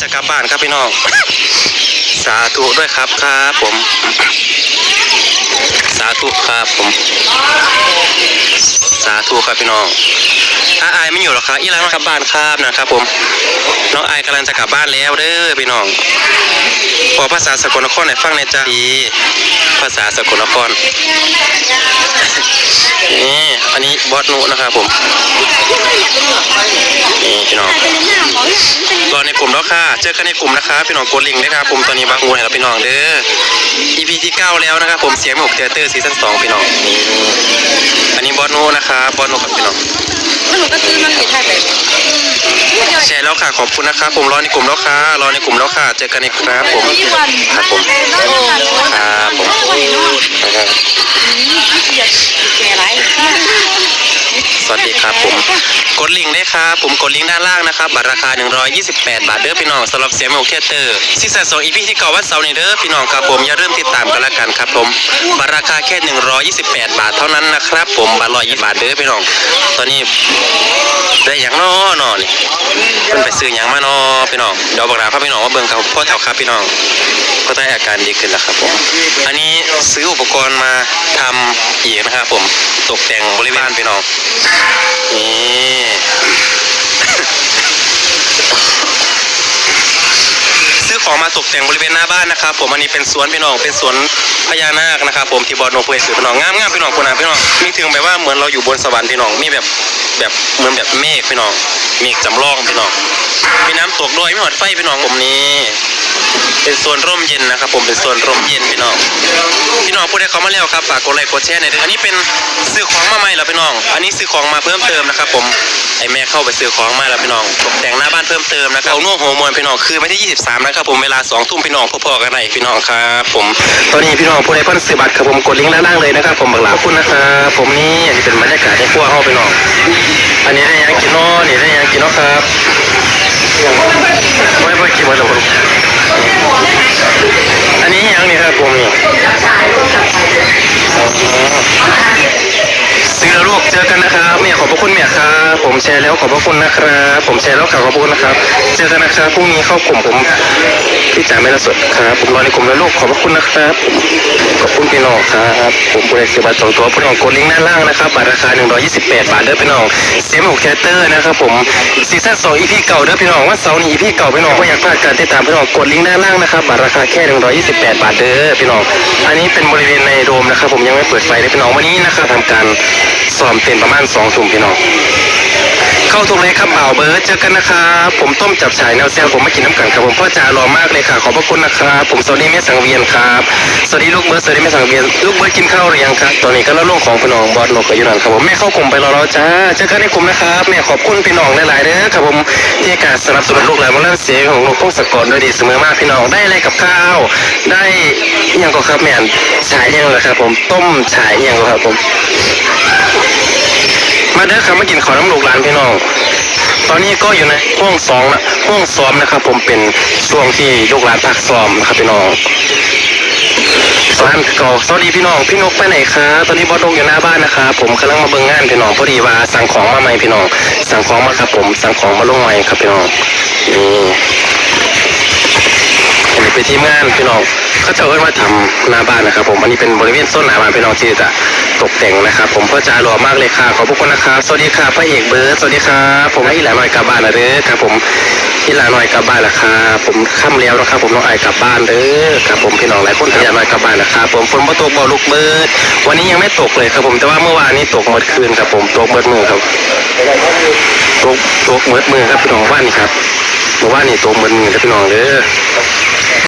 จะกลับบ้านครับพี่น้อง สาธุด้วยครับครับผม สาธุครับผม สาธุครับพี่น้องอาอายไม่อยู่หรอกครับอีหลานกลับบ้านครับนะครับผม น้องอายกำลังจะกลับบ้านแล้วเด้อพี่น้องพอภาษาสกลนครให้ฟังในอยจ้าดี ภาษาสกลนครนี่อันนี้บอสนุนะครับผม นี่พี่น้องอ ในกลุ่มแล้วค่ะ เจอกันในกลุ่มนะครับพี่น้องกดลิงก์นะครับผมตอนนี้บางอูนะครับพี่น้องเด้อ EP ที่เก้าแล้วนะครับผมเสียงหมกเทเตอร์ซีซั่นสองพี่น้องนี่อันนี้บอสนุนะครับบอสนุครับพี่น้องมันหนูก็ซื้อมันอยู่ท่าไหนแชร์แล้วค่ะขอบคุณนะครับผมรอในกลุ่มแล้วค่ะรอในกลุ่มแล้วค่ะ เจอกันในครับผมที่วันครับผมครับผมนะครับ แก่ไรสวัสดีครับผมกดลิงก์ได้ครับผมกดลิงก์ด้านล่างนะครับบัตรราคา 128 บาทเด้อพี่น้องสำหรับเสียงหมกเทเตอร์ซีซั่นสองอีพีที่เก่าวันเสาร์นี้เด้อพี่น้องครับผมอย่าลืมติดตามกันละกันครับผมบัตรราคาแค่ 128 บาทเท่านั้นนะครับ ผมบัตร120บาทเด้อพี่น้อง ตอนนี้ได้อย่างน้อนอนี่เพิ่นไปซื้อหยังมานอพี่น้องเดี๋ยวบอกลาพาพี่น้องว่าเบิ่งครับพ่อเฒ่าครับพี่น้องก็ได้อาการดีขึ้นแล้วครับผม อันนี้ซื้ออุปกรณ์มาทำอีกนะครับผมตกแต่งบริเวณพี่น้องนี่ซื้อของมาตกแต่งบริเวณหน้าบ้านนะครับ ผมอันนี้เป็นสวนพี่น้องเป็นสวนพญานาคนะครับ ผมที่บอลโนเพื่อสื่อพี่น้องงามงามพี่น้องคนนะพี่น้องมีถึงแบบว่าเหมือนเราอยู่บนสวรรค์พี่น้องมีแบบแบบเหมือนแบบเมฆพี่น้องเมฆจำลองพี่น้องมีน้ำตกด้วยมีหอดไฟพี่น้องผมนี่ เป็นโซนร่มเย็นนะครับ ผมเป็นโซนร่มเย็นพี่น้องพี่น้องผู้ใดเขามาแล้วครับฝากกดไลค์กดแชร์หน่อยด้ออันนี้เป็นซื้อของมาใหม่แล้วพี่น้อง อันนี้ซื้อของมาเพิ่มเติมนะครับผมไอแม่เข้าไปซื้อของมาแล้วพี่น้องตกแต่งหน้าบ้านเพิ่มเติมนะครับเอาโน่วงหัวมวลพี่น้องคือไม่ที่23นะครับผมเวลา2ทุ่มพี่น้องพอๆกันได้พี่น้องครับผมตอนนี้พี่น้องผู้ใดเพิ่นซื้อบัตรครับผมกดลิงก์ด้านล่างเลยนะครับ ผมบักหลาขอบคุณนะครับผมนี่อันนี้เป็นบรรยากาศในครัวเฮาพี่น้องอันนี้ได้ยังกินเนาะนี่ได้ยังกินเนาะครับไม่ไม่กินี่ยขอบพระคุณเนี่ยครับผมแชร์แล้วขอบพระคุณนะครับ ผมแชร์แล้วขอบพระคุณนะครับเจอกันนะครับพรุ่งนี้เข้ากลุ่มผมพี่จ๋าไม่ละสดครับผมรอในกลุ่มแล้วลูกขอบพระคุณนะครับขอบคุณพี่น้องครับผมบริษัทบัตสองตัวพี่น้องกดลิงก์ด้านล่างนะครับบาทราคา 128 บาทเด้อพี่น้องเซมหกแคเตอร์นะครับผมซีซั่นสองอีพีเก่าเด้อพี่น้องว่าเสาร์นี้อีพีเก่าพี่น้องก็อยากพลาดการติดตามพี่น้องกดลิงก์ด้านล่างนะครับบาทราคาแค่ 128 บาทเด้อพี่น้องอันนี้เป็นบริเวณในโดมนะครับผมยังไม่เปิดไฟเลยพี่น้องวันนี้นะครับทำการซ้อมเต้นประมาณ2ทุ่พี่น้อง เข้าทุ่งเลยครับเบาวเบิร์ดเจอกันนะครับผมต้มจับฉายแนวแซวผมมากินน้ำกันครับผมพ่อจ๋ารอมากเลยค่ะ ขอบพระคุณนะครับผมสวัสดีแม่สังเวียนครับสวัสดีลูกเบิร์ดสวัสดีแม่สังเวียนลูกเบิร์ดกินข้าวหรือยังครับตอนนี้ก็เล่วเรื่งของพี่น้องบอสหลบกับยุนันครับผมแม่เข้ากลุ่มไปรอเราจ้าเจอกันในกลุ่มนะครับแม่ขอบคุณพี่น้องหลายๆเด้อครับผมที่การสนับสนุนลูกหลานมาเล่นเสียของลูกพงะกรด้วยดีเสมอมากพี่น้องได้อะไรกับข้าว ได้ยังก็ครับแม่ฉายยังเหรอครับผมต้มฉายยังหรือครับผม มาเด้อครับมากินข้าวน้ำลูกหลานพี่น้อง ตอนนี้ก็อยู่ในห้องสองนะห้องซ้อมนะครับ ผมเป็นช่วงที่ลูกหลานพักซ้อมนะครับพี่น้องสวัสดีก็สวัสดีพี่น้อง พี่นกไปไหนครับตอนนี้บอสนกอยู่หน้าบ้านนะครับผมกำลังมาเบิ่งงานพี่น้องพอดีว่าสั่งของมาใหม่พี่น้อง สั่งของมาครับผม สั่งของมาลงใหม่ครับพี่น้องนี่อันนี้เป็นทีมงานพี่น้อง เขาจะเอิ้นมาทำหน้าบ้านนะครับ ผมอันนี้เป็นบริเวณต้นหนาบ้านพี่น้องที่จะตกแต่งนะครับ ผมพ่อจ๋ารอมากเลยค่ะขอบพระคุณนะครับสวัสดีค่ะพระเอกเบิร์ดสวัสดีครับผมให้หลาหน่อยกลับบ้านนะเด้อครับ ผมอีหลาหน่อยกลับบ้านละครับผมค่ำแล้วนะครับผมน้องไอายกลับบ้านเด้อครับผมพี่น้องหลายคนอีหลาหน่อยกลับบ้านนะครับผมฝนบ่ตกบ่ลูกเบิร์ดวันนี้ยังไม่ตกเลยครับผมแต่ว่าเมื่อวานนี้ตกหมดคืนครับผมตกหมดมือครับตกตกหมดมือครับพี่น้องว่านนี่ครับเมื่อวานนี่ตกหมดมือครับพี่น้องเด้อ